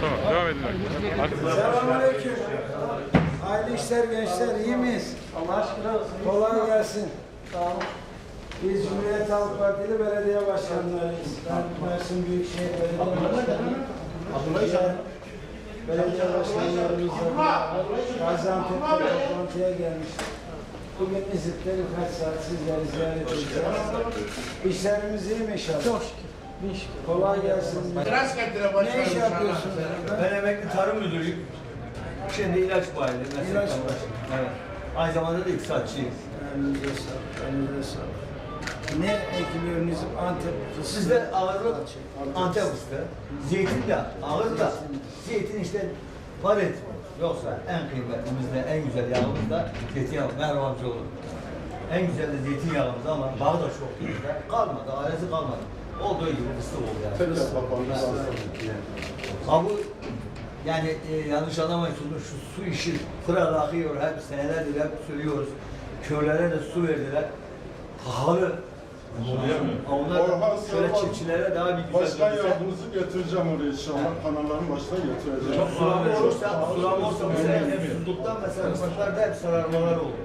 Tamam devam edin. Selamünaleyküm. Hayırlı işler gençler, iyi miyiz? Allah aşkına olsun. Kolay gelsin. Olun. Biz Cumhuriyet Halk Partili belediye başkanlarıyız. Ben Mersin Büyükşehir Belediye. Diğer Belediye başkanlarımızla Gaziantep'te toplantıya gelmiştik. Bugün İzmit'te birkaç saat sizleri ziyaret edeceğiz. İşlerimiz iyi mi inşallah? Çok şükür. Kolay gelsin. Ne iş yapıyorsunuz? Ben emekli tarım müdürüyüm. Şimdi ilaç bayili. İlaç arkadaşım. Evet. Aynı zamanda da iktisatçıyım. Elinize sağlık, elinize sağlık. Ne ekiliyorsunuz? Antep fıstığı. Sizde ağırlık Antep fıstığı. Zeytin de ağır da zeytin işte var etmiyor. Yoksa en kıymetlimiz de en güzel yağımız da zeytinyağı. Merhaba amcaoğlu. En güzel de zeytinyağımız ama bağı da çok güzel. Kalmadı, ailesi kalmadı. Olduğu gibi fıstık oldu yani. Ha bu yani e, yanlış anlamayın şu, su işi kırar akıyor hep senelerdir hep söylüyoruz. Köylere de su verdiler. Pahalı. Onlar Orhan şöyle çiftçilere daha bir güzel Başkan görünse. yardımcısı getireceğim oraya inşallah. Kanalların başına getireceğim. Çok sulama olursa, sulama olursa mesela hep susuzluktan mesela ıslıklarda hep sararmalar oldu.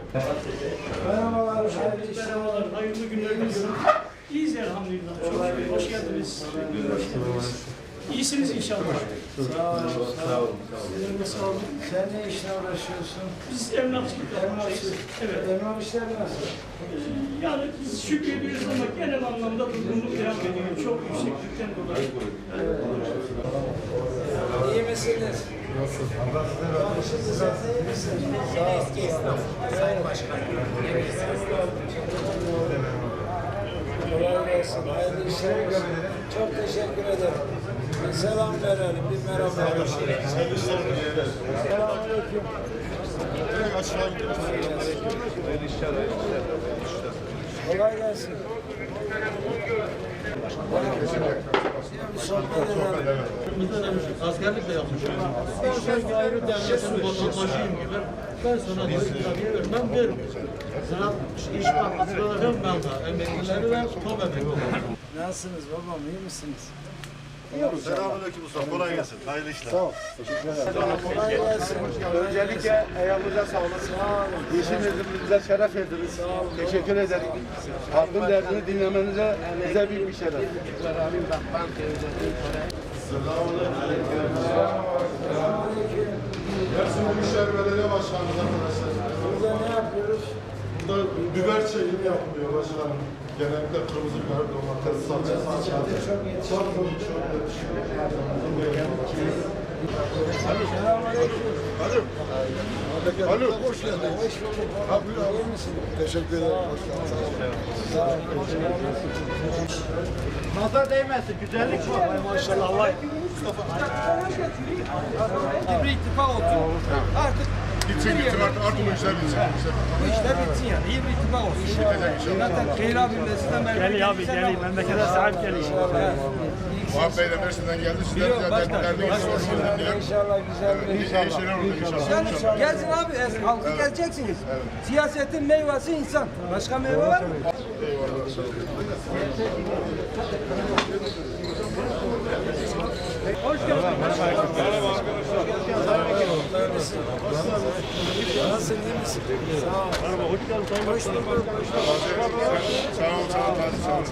Merhabalar, hayırlı işler. Merhabalar, hayırlı günler diliyorum. İyiyiz elhamdülillah. Çok şükür. Hoş geldiniz. Hoş geldiniz. İyisiniz inşallah. Sağ olun, sağ olun. Sen ne işle uğraşıyorsun? Biz emlakçılıkla Emlakçı. Evet. Emlak işler nasıl? Yani biz şükrediyoruz ama genel anlamda durgunluk devam ediyor. Çok yükseklikten dolayı. İyi misiniz? Nasıl? Şimdi sen de iyi? Sağ ol. Sayın Başkan. Kolay. Çok teşekkür ederim. Selam verelim. Bir merhaba. Selamünaleyküm. Direkt aşağı gidiyoruz. Edelim. Askerlik de yapmışım. Ben sanki ayrı devletin vatandaşıyım gibi. Ben sana tabii vermem veririm. Sıra iş bankasına ben de emeklileri ve top. Nasılsınız babam? iyi misiniz? Selamünaleyküm usta. Kolay gelsin. Hayırlı işler. Kolay gelsin. Öncelikle ayağınıza sağlık. Sağ bize şeref verdiniz. Teşekkür ederim. Halkın derdini dinlemenize bize büyük bir şeref. Mersin Büyükşehir Belediye Başkanımız arkadaşlar. Burada ne yapıyoruz? Burada biber çekimi yapılıyor başkanım. Genellikle kırmızı biber, domates, salça, salça. Çok yetişiyor. Alo. Alo. Hoş geldin. Hoş bulduk. İyi misin? Teşekkür ederim. Sağ olun. Nazar değmesin. Güzellik var. Maşallah. Allah. Bir ittifak olsun. Artık Gitsin gitsin artık artık bu işler bitsin. bu işler bitsin yani. İyi bir ittifak olsun. Zaten Keyri abim de sizden beri. Gel abi gel. Memlekete sahip gel inşallah. Muhat Bey de Mersin'den geldi. Sizler de soruşturun diye. İnşallah güzel bir İyi iyi şeyler olur inşallah. Gelsin abi, halkı geleceksiniz. Siyasetin meyvesi insan. Başka meyve var mı? Nasılsın iyi misin? Sağ ol. Merhaba hoş geldin Sayın Başkanım. Sağ olun, sağ olun, sağ olun.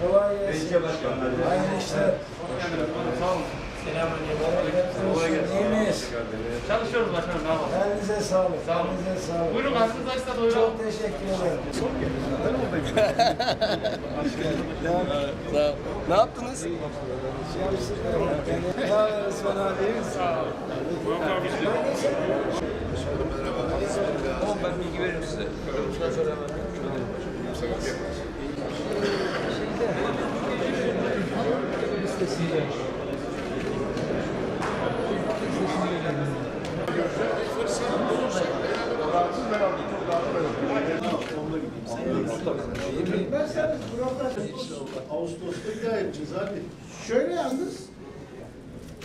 Kolay gelsin. Hayırlı işler. Kolay gelsin. Çalışıyoruz başkanım. Yapalım? Elinize sağlık. Elinize sağlık. Buyurun karşınızda işte doyuralım. Çok teşekkür ederim. Ne yaptınız? Ne haber Osman abi? iyi misin? Ben bilgi veririm size. Bundan sonra Ağustos'ta gayet hadi. Şöyle yalnız.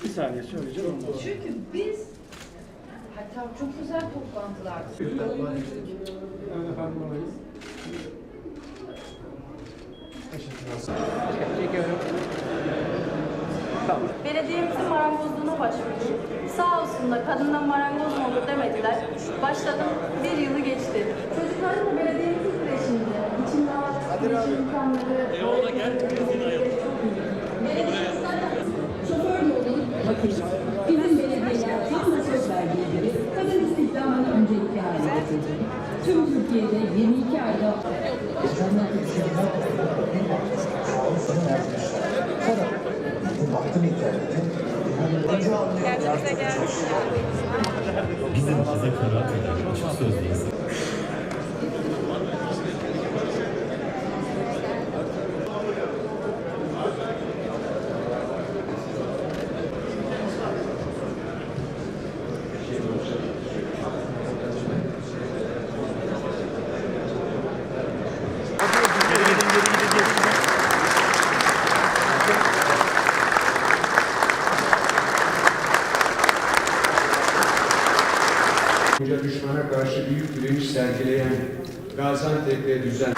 Bir saniye söyleyeceğim. Çünkü biz hatta çok güzel toplantılar. Belediyemizin marangozluğuna başvurdum. Sağ olsunlar kadından marangoz mu olur demediler. Başladım bir yılı geçti. Çocuklarım da. İçinde kreş imkanları. E oğla gel. Belediyemiz zaten Şoför yolu, bakın bizim belediyeler tam da söz verdiği gibi kadın istihdamını öncelikli hale getirdi. Tüm Türkiye'de 22 ayda Bunca düşmana karşı büyük direniş sergileyen Gaziantep'te düzen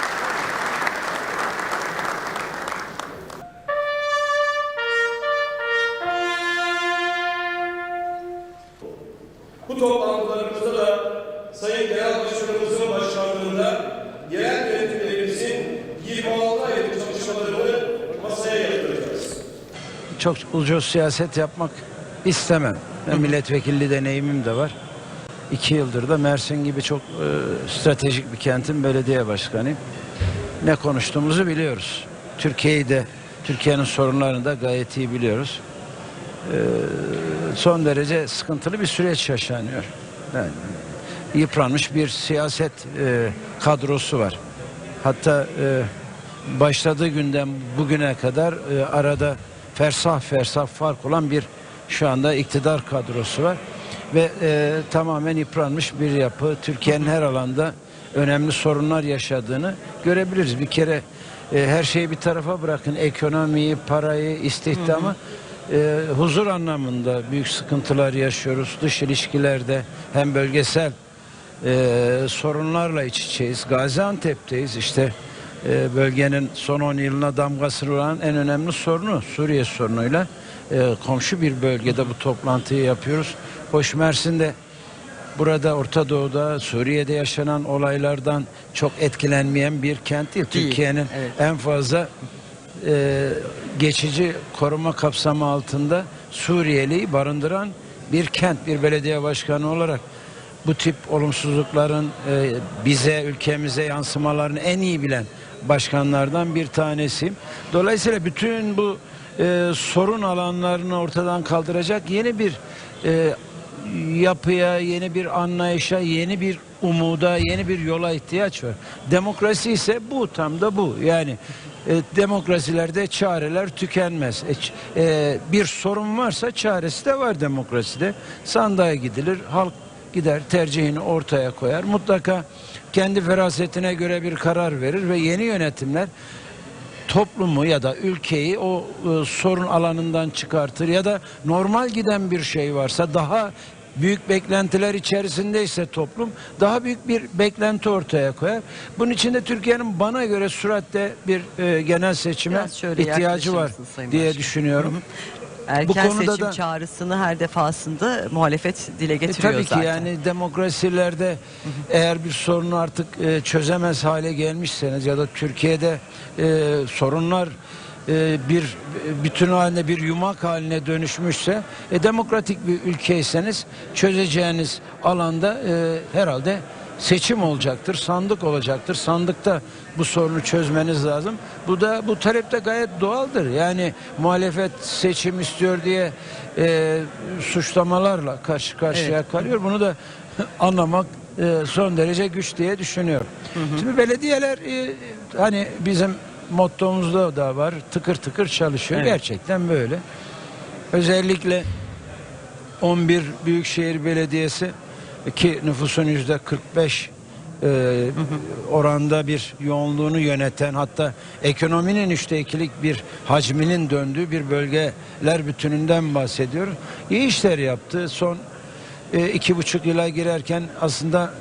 Bu toplantılarımızda da Sayın Genel Başkanımızın başkanlığında yerel yönetimlerimizin 26 aylık çalışmalarını masaya yatıracağız. Çok ucuz siyaset yapmak istemem. Ben milletvekilliği deneyimim de var. İki yıldır da Mersin gibi çok e, stratejik bir kentin belediye başkanıyım. Ne konuştuğumuzu biliyoruz. Türkiye'yi de, Türkiye'nin sorunlarını da gayet iyi biliyoruz. E, son derece sıkıntılı bir süreç yaşanıyor. Yani, yıpranmış bir siyaset e, kadrosu var. Hatta e, başladığı günden bugüne kadar e, arada fersah fersah fark olan bir şu anda iktidar kadrosu var ve e, tamamen yıpranmış bir yapı. Türkiye'nin her alanda önemli sorunlar yaşadığını görebiliriz. Bir kere e, her şeyi bir tarafa bırakın. Ekonomiyi, parayı, istihdamı e, huzur anlamında büyük sıkıntılar yaşıyoruz. Dış ilişkilerde hem bölgesel e, sorunlarla iç içeyiz. Gaziantep'teyiz işte e, bölgenin son 10 yılına damgasını vuran en önemli sorunu Suriye sorunuyla e, komşu bir bölgede bu toplantıyı yapıyoruz. Hoş Mersin'de burada Orta Doğu'da Suriye'de yaşanan olaylardan çok etkilenmeyen bir kent değil. Türkiye'nin en fazla e, geçici koruma kapsamı altında Suriyeli'yi barındıran bir kent, bir belediye başkanı olarak bu tip olumsuzlukların e, bize, ülkemize yansımalarını en iyi bilen başkanlardan bir tanesiyim. Dolayısıyla bütün bu e, sorun alanlarını ortadan kaldıracak yeni bir e, yapıya, yeni bir anlayışa, yeni bir umuda, yeni bir yola ihtiyaç var. Demokrasi ise bu, tam da bu. Yani e, demokrasilerde çareler tükenmez. E, e, bir sorun varsa çaresi de var demokraside. Sandığa gidilir, halk gider tercihini ortaya koyar. Mutlaka kendi ferasetine göre bir karar verir ve yeni yönetimler toplumu ya da ülkeyi o e, sorun alanından çıkartır ya da normal giden bir şey varsa daha büyük beklentiler içerisindeyse toplum daha büyük bir beklenti ortaya koyar. Bunun için de Türkiye'nin bana göre süratle bir e, genel seçime ihtiyacı var diye Başkan? düşünüyorum. Erken konuda seçim da- çağrısını her defasında muhalefet dile E, getiriyor tabii ki zaten. yani demokrasilerde eğer bir sorunu artık e, çözemez hale gelmişseniz ya da Türkiye'de e, sorunlar e, bir bütün halinde bir yumak haline dönüşmüşse e, demokratik bir ülkeyseniz çözeceğiniz alanda e, herhalde seçim olacaktır, sandık olacaktır. Sandıkta bu sorunu çözmeniz lazım. Bu da bu talep de gayet doğaldır. Yani muhalefet seçim istiyor diye e, suçlamalarla karşı karşıya kalıyor. Bunu da anlamak e, son derece güç diye düşünüyorum. Şimdi belediyeler e, hani bizim mottomuzda da var. Tıkır tıkır çalışıyor. Gerçekten böyle. Özellikle 11 Büyükşehir Belediyesi ki nüfusun yüzde 45 e, oranda bir yoğunluğunu yöneten hatta ekonominin üçte ikilik bir hacminin döndüğü bir bölgeler bütününden bahsediyoruz. İyi işler yaptı. Son e, iki buçuk yıla girerken aslında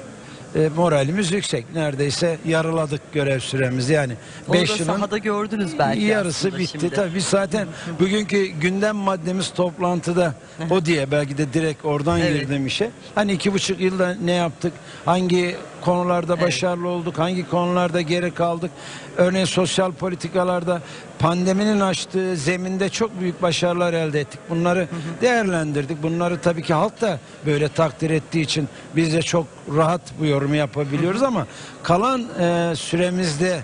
e, moralimiz yüksek. Neredeyse yarıladık görev süremizi yani. Onu da 5 yılın sahada gördünüz belki yarısı aslında bitti. şimdi. Tabii biz zaten bugünkü gündem maddemiz toplantıda o diye belki de direkt oradan Evet. girdim işe. Hani iki buçuk yılda ne yaptık? Hangi konularda başarılı olduk? Hangi konularda geri kaldık? Örneğin sosyal politikalarda pandeminin açtığı zeminde çok büyük başarılar elde ettik. Bunları değerlendirdik. Bunları tabii ki halk da böyle takdir ettiği için biz de çok rahat bu yorumu yapabiliyoruz ama kalan e, süremizde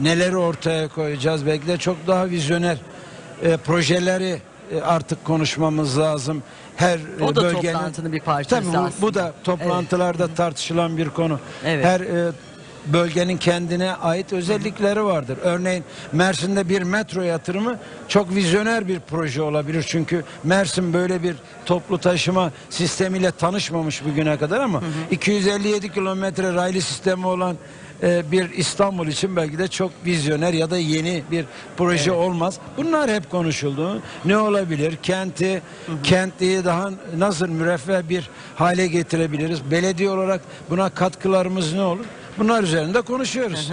neleri ortaya koyacağız? Belki de çok daha vizyoner e, projeleri artık konuşmamız lazım. Her O e, da bölgenin toplantının bir parçası Tabii bu, bu da toplantılarda tartışılan bir konu. Evet. Her e, bölgenin kendine ait özellikleri vardır. Örneğin Mersin'de bir metro yatırımı çok vizyoner bir proje olabilir. Çünkü Mersin böyle bir toplu taşıma sistemiyle tanışmamış bugüne kadar ama 257 kilometre raylı sistemi olan e, bir İstanbul için belki de çok vizyoner ya da yeni bir proje olmaz. Bunlar hep konuşuldu. Ne olabilir? Kenti, kentliyi daha nasıl müreffeh bir hale getirebiliriz? Belediye olarak buna katkılarımız ne olur? Bunlar üzerinde konuşuyoruz.